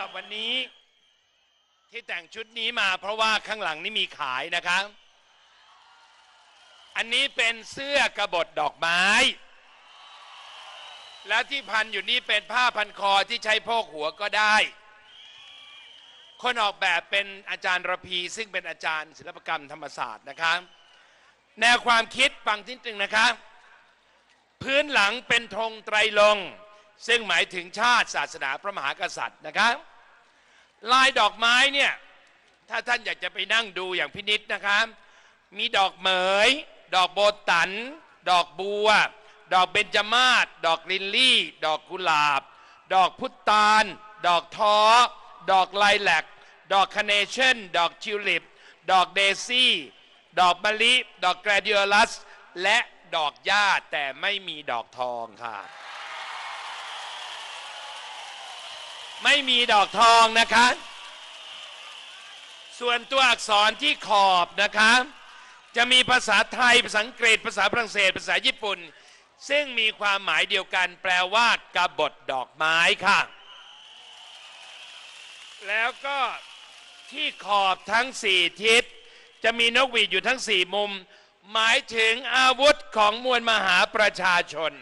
หรับวันนี้ ที่แต่งชุดนี้มาเพราะว่าข้างหลังนี่มีขายนะครับอันนี้เป็นเสื้อกระบดดอกไม้ แล้วที่พันอยู่นี่เป็นผ้าพันคอที่ใช้โพกหัวก็ได้ คนออกแบบเป็นอาจารย์ระพี ซึ่งเป็นอาจารย์ศิลปกรรมธรรมศาสตร์นะครับแนวความคิดฟังที่หนึ่งนะครับพื้นหลังเป็นธงไตรลง ซึ่งหมายถึงชาติศาสนาพระมหากษัตริย์นะครับ ลายดอกไม้เนี่ยถ้าท่านอยากจะไปนั่งดูอย่างพินิษนะครับ มีดอกเหมย ดอกโบตัน ดอกบัว ดอกเบญจมาศดอกลินลี่ ดอกกุหลาบ ดอกพุตานดอกท้อ ดอกไลแลกดอกคาเนชั่น ดอกทิวลิป ดอกเดซี่ ดอกมะลิ ดอกแกรดิโอลัส และดอกหญ้าแต่ไม่มีดอกทองค่ะ ไม่มีดอกทองนะคะ ส่วนตัวอักษรที่ขอบนะคะ จะมีภาษาไทย ภาษาอังกฤษ ภาษาฝรั่งเศส ภาษาญี่ปุ่น ซึ่งมีความหมายเดียวกัน แปลว่ากบฏดอกไม้ค่ะ แล้วก็ที่ขอบทั้งสี่ทิศจะมีนกหวีดอยู่ทั้งสี่มุม หมายถึงอาวุธของมวลมหาประชาชน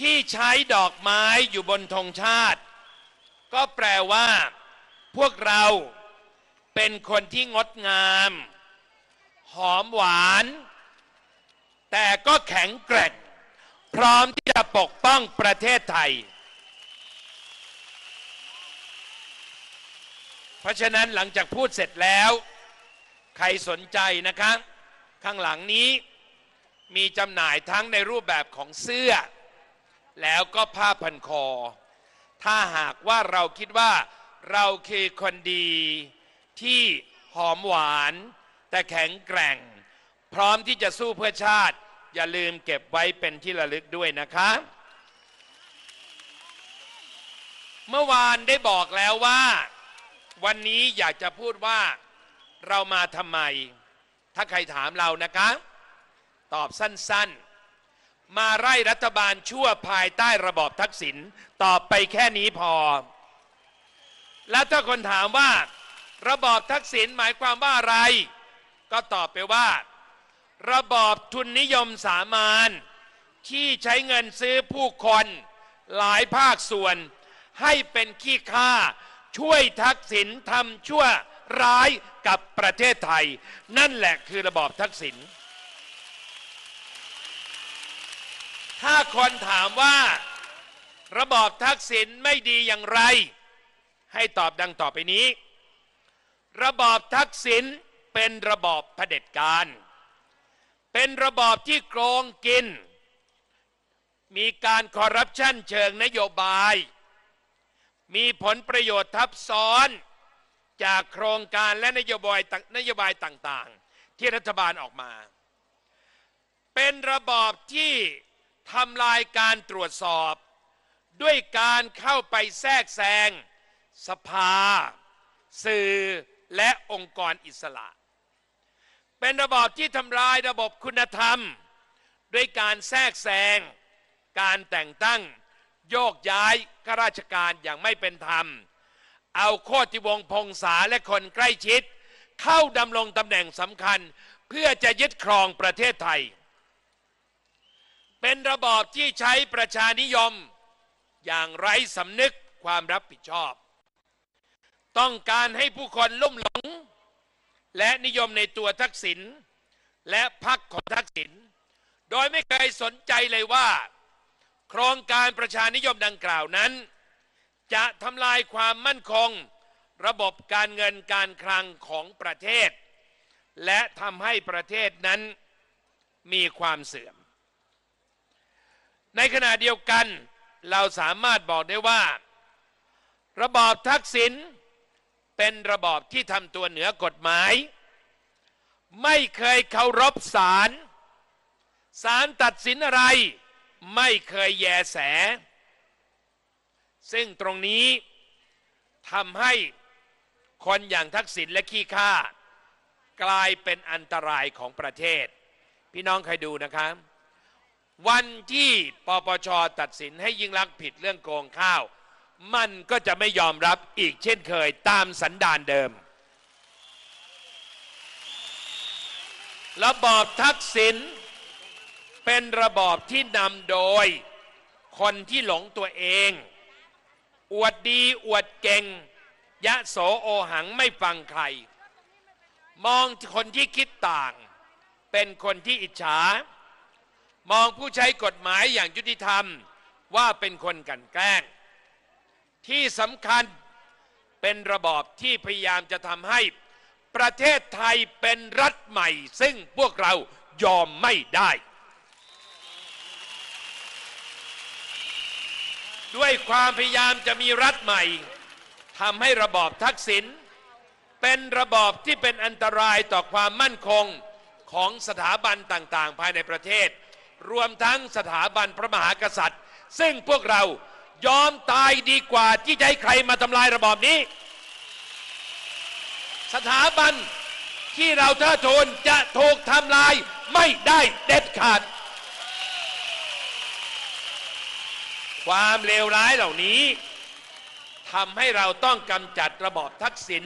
ที่ใช้ดอกไม้อยู่บนธงชาติ ก็แปลว่า พวกเราเป็นคนที่งดงาม หอมหวาน แต่ก็แข็งแกร่งพร้อมที่จะปกป้องประเทศไทย เพราะฉะนั้นหลังจากพูดเสร็จแล้ว ใครสนใจนะครับข้างหลังนี้มีจำหน่ายทั้งในรูปแบบของเสื้อ แล้วก็ผ้าพันคอ ถ้าหากว่าเราคิดว่าเราคือคนดีที่หอมหวาน แต่แข็งแกร่ง พร้อมที่จะสู้เพื่อชาติ อย่าลืมเก็บไว้เป็นที่ระลึกด้วยนะคะ เมื่อวานได้บอกแล้วว่า วันนี้อยากจะพูดว่าเรามาทำไม ถ้าใครถามเรานะคะ ตอบสั้นๆ มาไล่รัฐบาลชั่วภายใต้ระบอบทักษิณตอบไปแค่นี้พอ แล้วถ้าคนถามว่า ระบอบทักษิณหมายความว่าอะไร ก็ตอบไปว่า ระบอบทุนนิยมสามานที่ใช้เงินซื้อผู้คนหลายภาคส่วน ให้เป็นขี้ข้าช่วยทักษิณทำชั่วร้ายกับประเทศไทย นั่นแหละคือระบอบทักษิณ ถ้าคนถามว่า ระบอบทักษิณไม่ดีอย่างไร ให้ตอบดังต่อไปนี้ ระบอบทักษิณเป็นระบอบเผด็จการ เป็นระบอบที่โกงกิน มีการคอร์รัปชันเชิงนโยบาย มีผลประโยชน์ทับซ้อน จากโครงการและนโยบายนโยบายต่าง ๆ ที่รัฐบาลออกมา เป็นระบอบที่ ทำลายการตรวจสอบ ด้วยการเข้าไปแทรกแซง สภา สื่อและองค์กรอิสระ เป็นระบอบที่ทำลายระบบคุณธรรม ด้วยการแทรกแซง การแต่งตั้ง โยกย้ายข้าราชการอย่างไม่เป็นธรรม เอาโคติวงพงษาและคนใกล้ชิด เข้าดำรงตำแหน่งสำคัญเพื่อจะยึดครองประเทศไทย เป็นระบอบที่ใช้ประชานิยม อย่างไร้สำนึกความรับผิดชอบ ต้องการให้ผู้คนลุ่มหลง และนิยมในตัวทักษิณและพรรคของทักษิณโดยไม่เคยสนใจเลยว่า โครงการประชานิยมดังกล่าวนั้น จะทำลายความมั่นคง ระบบการเงินการคลังของประเทศ และทำให้ประเทศนั้นมีความเสื่อม ในขณะเดียวกันเราสามารถบอกได้ว่า ระบอบทักษิณเป็นระบอบที่ทำตัวเหนือกฎหมาย ไม่เคยเคารพศาลศาลตัดสินอะไร ไม่เคยแยแส ซึ่งตรงนี้ทำให้คนอย่างทักษิณและขี้ข้ากลายเป็นอันตรายของประเทศ พี่น้องใครดูนะครับ วันที่ปปชตัดสินให้ยิ่งลักษณ์ผิดเรื่องโกงข้าว มันก็จะไม่ยอมรับอีกเช่นเคยตามสันดานเดิม ระบอบทักษิณเป็นระบอบที่นำโดย คนที่หลงตัวเอง อวดดีอวดเก่ง ยะโสโอหังไม่ฟังใคร มองคนที่คิดต่าง เป็นคนที่อิจฉา มองผู้ใช้กฎหมายอย่างยุติธรรมว่าเป็นคนกันแกล้ง ที่สำคัญเป็นระบอบที่พยายามจะทำให้ประเทศไทยเป็นรัฐใหม่ ซึ่งพวกเรายอมไม่ได้ ด้วยความพยายามจะมีรัฐใหม่ทำให้ระบอบทักษิณเป็นระบอบที่เป็นอันตรายต่อความมั่นคงของสถาบันต่างๆ ภายในประเทศ รวมทั้งสถาบันพระมหากษัตริย์ ซึ่งพวกเรายอมตายดีกว่าที่จะให้ใครมาทำลายระบอบนี้ สถาบันที่เราทิดทูนจะถูกทำลายไม่ได้เด็ดขาด ความเลวร้ายเหล่านี้ทำให้เราต้องกำจัดระบอบทักษิณ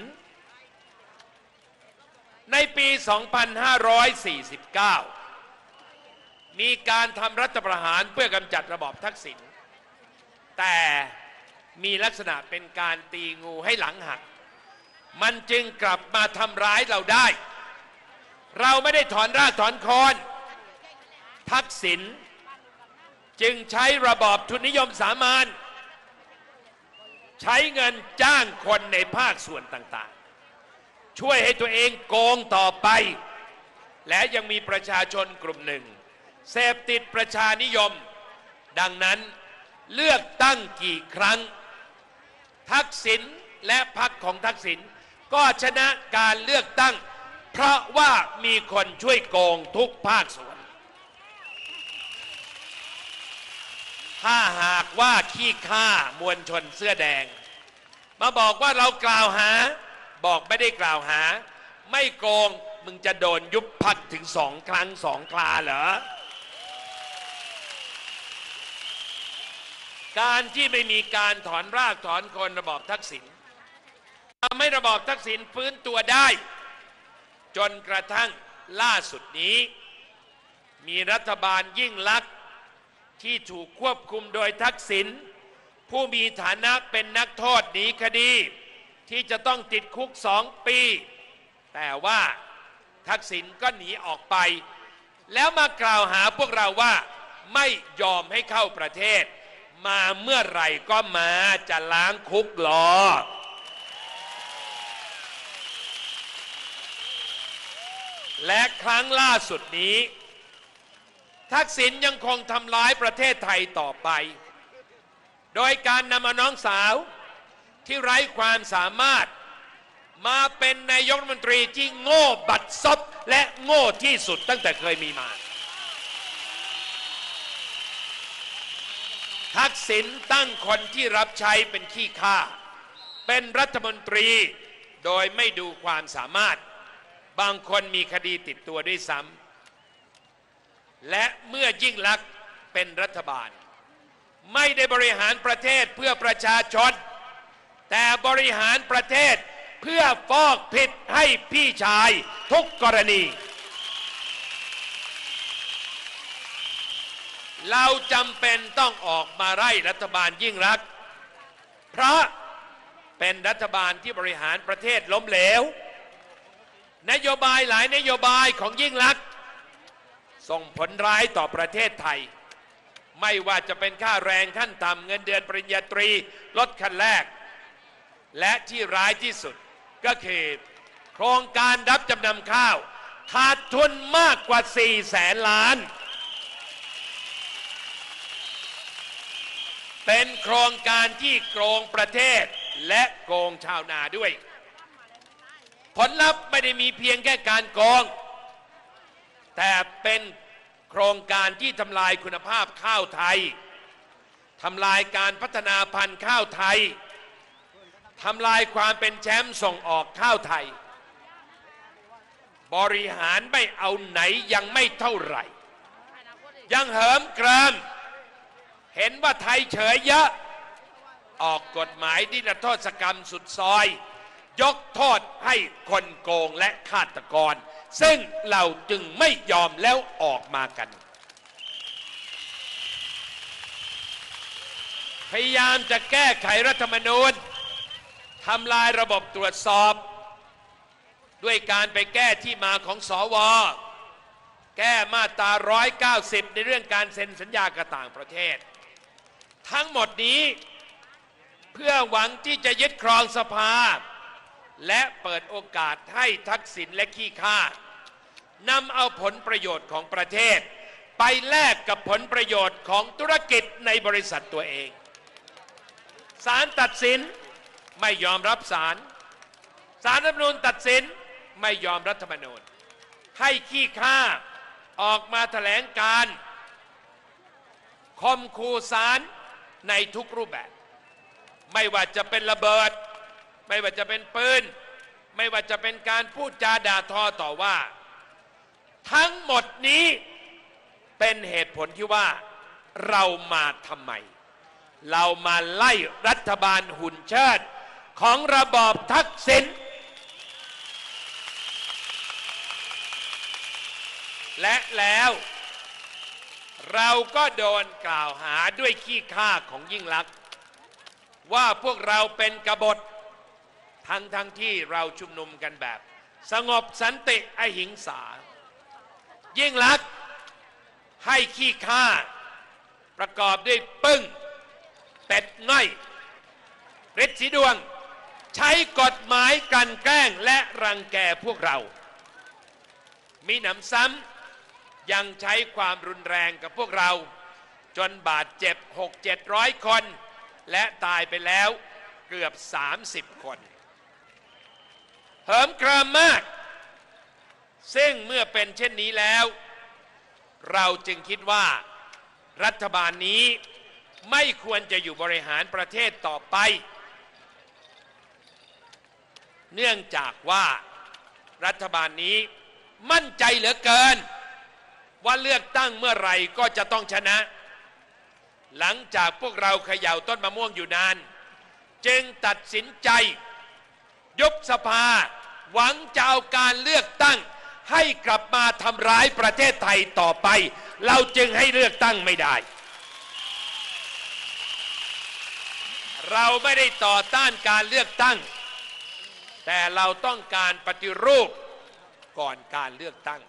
ในปี 2549 มีการทำรัฐประหารเพื่อกำจัดระบอบทักษิณแต่มีลักษณะเป็นการตีงูให้หลังหัก มันจึงกลับมาทำร้ายเราได้ เราไม่ได้ถอนรากถอนโคนทักษิณจึงใช้ระบอบทุนนิยมสามัญใช้เงินจ้างคนในภาคส่วนต่างๆ ช่วยให้ตัวเองโกงต่อไป และยังมีประชาชนกลุ่มหนึ่ง เสพติดประชานิยม ดังนั้นเลือกตั้งกี่ครั้ง ทักษิณและพรรคของทักษิณก็ชนะการเลือกตั้ง เพราะว่ามีคนช่วยโกงทุกภาคส่วน ถ้าหากว่าขี้ข้ามวลชนเสื้อแดง มาบอกว่าเรากล่าวหา บอกไม่ได้กล่าวหา ไม่โกงมึงจะโดนยุบพักถึงสองครั้งสองคราเหรอ การที่ไม่มีการถอนรากถอนคนระบอบทักษิณทำให้ระบอบทักษิณฟื้นตัวได้ จนกระทั่งล่าสุดนี้ มีรัฐบาลยิ่งลักษณ์ที่ถูกควบคุมโดยทักษิณผู้มีฐานะเป็นนักโทษหนีคดี ที่จะต้องติดคุกสองปี แต่ว่าทักษิณก็หนีออกไป แล้วมากล่าวหาพวกเราว่าไม่ยอมให้เข้าประเทศ มาเมื่อไหร่ก็มาจะล้างคุกหรอและครั้งล่าสุดนี้ ทักษิณยังคงทำร้ายประเทศไทยต่อไป โดยการนำเอาน้องสาวที่ไร้ความสามารถ มาเป็นนายกรัฐมนตรีที่โง่บัดซบและโง่ที่สุดตั้งแต่เคยมีมา ทักษิณตั้งคนที่รับใช้เป็นขี้ข้า เป็นรัฐมนตรีโดยไม่ดูความสามารถ บางคนมีคดีติดตัวด้วยซ้ำและเมื่อยิ่งลักษณ์เป็นรัฐบาล ไม่ได้บริหารประเทศเพื่อประชาชน แต่บริหารประเทศเพื่อฟอกผิดให้พี่ชายทุกกรณี เราจำเป็นต้องออกมาไล่รัฐบาลยิ่งรัก เพราะเป็นรัฐบาลที่บริหารประเทศล้มเหลว นโยบายหลายนโยบายของยิ่งลัก ส่งผลร้ายต่อประเทศไทย ไม่ว่าจะเป็นค่าแรงขั้นต่ำเงินเดือนปริญญาตรีลดขั้นแรก และที่ร้ายที่สุดก็คือโครงการรับจำนำข้าว ขาดทุนมากกว่า 4 แสนล้าน เป็นโครงการที่โกงประเทศและโกงชาวนาด้วย ผลลัพธ์ไม่ได้มีเพียงแค่การโกง แต่เป็นโครงการที่ทำลายคุณภาพข้าวไทยทำลายการพัฒนาพันธุ์ข้าวไทยทำลายความเป็นแชมป์ส่งออกข้าวไทย บริหารไม่เอาไหนยังไม่เท่าไหร่ ยังเหิมเกริม เห็นว่าไทยเฉยเยอะ ออกกฎหมายนิรโทษกรรมสุดซอย ยกโทษให้คนโกงและฆาตกร ซึ่งเราจึงไม่ยอมแล้วออกมากัน พยายามจะแก้ไขรัฐธรรมนูญทำลายระบบตรวจสอบ ด้วยการไปแก้ที่มาของสวแก้มาตรา 190 ในเรื่องการเซ็นสัญญากับต่างประเทศ ทั้งหมดนี้ เพื่อหวังที่จะยึดครองสภา และเปิดโอกาสให้ทักษิณและขี้ข้านำเอาผลประโยชน์ของประเทศ ไปแลกกับผลประโยชน์ของธุรกิจในบริษัทตัวเองศาลตัดสินไม่ยอมรับศาลศาลรัฐมนูญตัดสินไม่ยอมรัฐธรรมนูญ ให้ขี้ข้าออกมาแถลงการคมคูศาล ในทุกรูปแบบ ไม่ว่าจะเป็นระเบิด ไม่ว่าจะเป็นปืน ไม่ว่าจะเป็นการพูดจาด่าทอต่อว่า ทั้งหมดนี้เป็นเหตุผลที่ว่าเรามาทำไม เรามาไล่รัฐบาลหุ่นเชิด ของระบอบทักษิณและแล้ว เราก็โดนกล่าวหาด้วยขี้ข้าของยิ่งลักษณ์ว่าพวกเราเป็นกบฏทั้งทั้งที่เราชุมนุมกันแบบ สงบสันติอหิงสา ยิ่งลักษณ์ให้ขี้ข้าประกอบด้วยปึ้ง เป็ดง่อยฤทธิ์สีดวง ใช้กฎหมายกันแกล้งและรังแกพวกเรา มีหนำซ้ำ ยังใช้ความรุนแรงกับพวกเรา จนบาดเจ็บ 6 700 คน และตายไปแล้วเกือบ 30 คนเหิมเกริมมาก ซึ่งเมื่อเป็นเช่นนี้แล้ว เราจึงคิดว่ารัฐบาลนี้ไม่ควรจะอยู่บริหารประเทศต่อไป เนื่องจากว่ารัฐบาลนี้มั่นใจเหลือเกิน ว่าเลือกตั้งเมื่อไหร่ก็จะต้องชนะ หลังจากพวกเราเขย่าต้นมะม่วงอยู่นาน จึงตัดสินใจ ยุบสภา หวังจะเอาการเลือกตั้ง ให้กลับมาทำร้ายประเทศไทยต่อไป เราจึงให้เลือกตั้งไม่ได้ เราไม่ได้ต่อต้านการเลือกตั้ง แต่เราต้องการปฏิรูปก่อนการเลือกตั้ง